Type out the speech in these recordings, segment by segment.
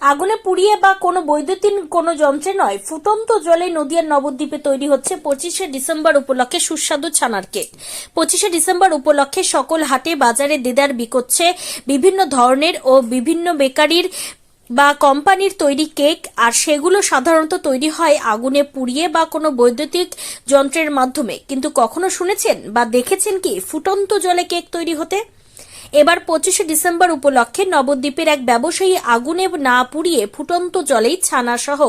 আগুনে পুড়িয়ে বা কোনো বৈদ্যুতিন কোনো যন্ত্রে নয়, ফুটন্ত জলে নদিয়ার নবদ্বীপে তৈরি হচ্ছে পঁচিশে ডিসেম্বর উপলক্ষে সুস্বাদু ছানার কেক। পঁচিশে ডিসেম্বর উপলক্ষে সকল হাটে বাজারে দেদার বিকোচ্ছে বিভিন্ন ধরনের ও বিভিন্ন বেকারির বা কোম্পানির তৈরি কেক, আর সেগুলো সাধারণত তৈরি হয় আগুনে পুড়িয়ে বা কোনো বৈদ্যুতিক যন্ত্রের মাধ্যমে। কিন্তু কখনো শুনেছেন বা দেখেছেন কি ফুটন্ত জলে কেক তৈরি হতে? এবার পঁচিশে ডিসেম্বর উপলক্ষে নবদ্বীপের এক ব্যবসায়ী আগুনে না পুড়িয়ে ফুটন্ত জলেই ছানা সহ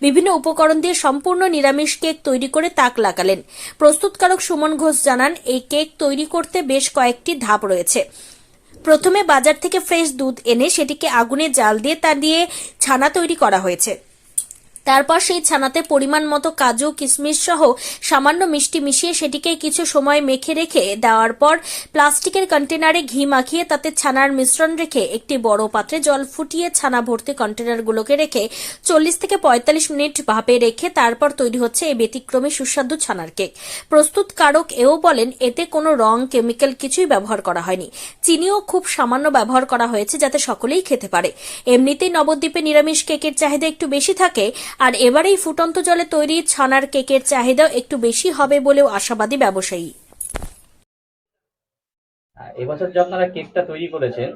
বিভিন্ন উপকরণ দিয়ে সম্পূর্ণ নিরামিষ কেক তৈরি করে তাক লাগালেন। প্রস্তুতকারক সুমন ঘোষ জানান, এই কেক তৈরি করতে বেশ কয়েকটি ধাপ রয়েছে। প্রথমে বাজার থেকে ফ্রেশ দুধ এনে সেটিকে আগুনে জাল দিয়ে তা দিয়ে ছানা তৈরি করা হয়েছে। তারপর সেই ছানাতে পরিমাণ মতো কাজু, কিশমিশ সহ সামান্য মিষ্টি মিশিয়ে সেটিকে কিছু সময় মেখে রেখে দেওয়ার পর প্লাস্টিকের কন্টেনারে ঘি মাখিয়ে তাতে ছানার মিশ্রণ রেখে একটি বড় পাত্রে জল ফুটিয়ে ছানা ভর্তি কন্টেনারগুলোকে রেখে চল্লিশ থেকে পঁয়তাল্লিশ মিনিট ভাপে রেখে তারপর তৈরি হচ্ছে এই ব্যতিক্রমী সুস্বাদু ছানার কেক। প্রস্তুতকারক এও বলেন, এতে কোনো রং, কেমিক্যাল কিছুই ব্যবহার করা হয়নি। চিনিও খুব সামান্য ব্যবহার করা হয়েছে যাতে সকলেই খেতে পারে। এমনিতেই নবদ্বীপে নিরামিষ কেকের চাহিদা একটু বেশি থাকে আর এবারেই ফুটন্ত জলে তৈরি ছানার কেকের চাহিদাও একটু বেশি হবে বলেও আশাবাদী ব্যবসায়ী। এবছর যে আপনারা কেকটা তৈরি করেছেন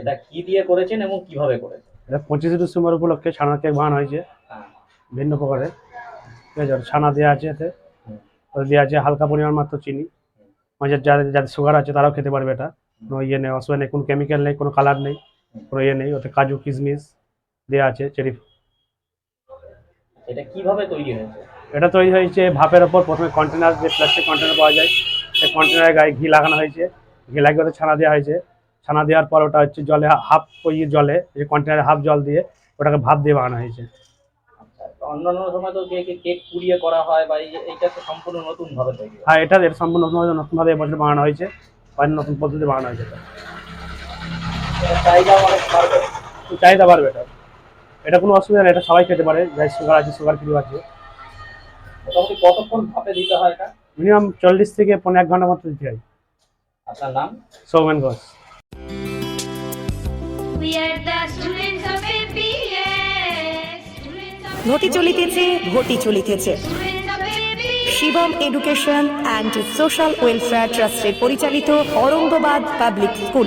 এটা কি দিয়ে করেছেন এবং কীভাবে করেছেন? এটা পঁচিশে ডিসেম্বর উপলক্ষে ছানা কেক বানানো হয়েছে। হ্যাঁ, ভিন্ন প্রকারের। ঠিক আছে ছানা দেওয়া আছে এতে। দেওয়া আছে হালকা পরিমাণ মাত্র চিনি। মাঝে যাদের যাদের সুগার আছে তারাও খেতে পারবে এটা। কোনো ইয়ে নেই অসুবিধা নেই কোনো কেমিক্যাল নেই কোনো কালার নেই কোনো ইয়ে নেই। ওতে কাজু কিশমিশ দেওয়া আছে চেরি এটা কীভাবে তৈরি হয়েছে? এটা তৈরি হয়েছে ভাপের ওপর প্রথমে কন্টেনার যে প্লাস্টিক কন্টেনার পাওয়া যায় সেই কন্টেনারের গায়ে ঘি লাগানো হয়েছে। ঘি লাগিয়ে ওতে ছানা দেওয়া হয়েছে। ছানা দেওয়ার পর ওটা হচ্ছে জলে হাফ ওই জলে যে কন্টেনারে হাফ জল দিয়ে ওটাকে ভাপ দিয়ে বানানো হয়েছে। আচ্ছা অন্যান্য সময় তো কেক পুড়িয়ে করা হয় বা এইটা তো সম্পূর্ণ নতুন ভাবে তৈরি হ্যাঁ। এটা সম্পূর্ণ নতুন এবছর বানানো হয়েছে আর নতুন পদ্ধতি বানানো হয়েছে। চাহিদা অনেক বাড়বে। চাহিদা বাড়বে এটা এটা কোনো অসুবিধা নেই এটা সবাই খেতে পারে যাই সুগার আছে সুগার ফ্রি আছে। মোটামুটি কতক্ষণ ভাপে দিতে হয় এটা? মিনিমাম চল্লিশ থেকে পনেরো এক ঘণ্টা মতো দিতে হয়। আপনার নাম? সৌমেন ঘোষ। ঘটি চলিতেছে ঘটি চলিতেছে. Shivam education and social welfare ট্রাস্টের পরিচালিত অরঙ্গবাদ পাবলিক স্কুল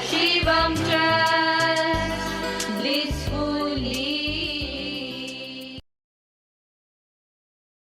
Shivam.